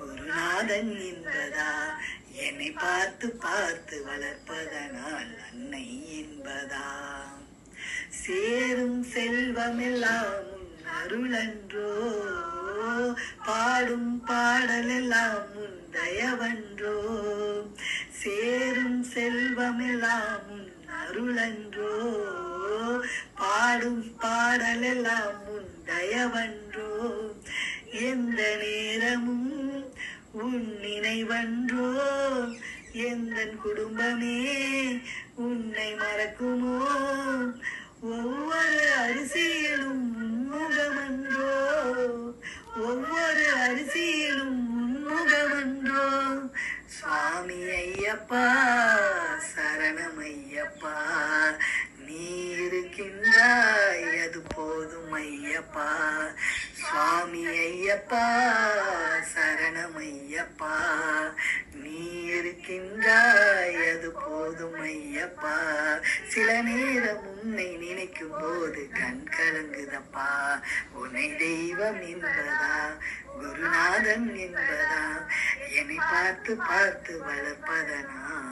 குருநாதன் என்பதா என்னை பார்த்து பார்த்து வளர்ப்பதனால் அன்னை என்பதா சேரும் செல்வமெல்லாம் உன் அருளன்றோ? பாடும் பாடலெல்லாம் உன் தயவன்றோ? சேரும் செல்வமெல்லாம் உன் அருளன்றோ? பாடும் பாடலெல்லாம் உன் தயவன்றோ? எந்த நேரமும் உன் நினைவன்றோ? எந்த குடும்பமே உன்னை மறக்குமோ? ஒவ்வொரு அரிசியிலும் முகமன்றோ ஒவ்வொரு அரிசியிலும் உன்முகமன்றோ? சுவாமி ஐயப்பா சரணம் ஐயப்பா நீ இருக்கின்றாய் அது போதும் ஐயப்பா. ஐயப்பா நீ இருக்கின்றாய் அது போதும் ஐயப்பா. சில நேரம் உன்னை நினைக்கும் போது கண் கலங்குதப்பா. உன்னை தெய்வம் என்பதா? குருநாதன் என்பதா? என்னை பார்த்து பார்த்து வளர்ப்பதனா?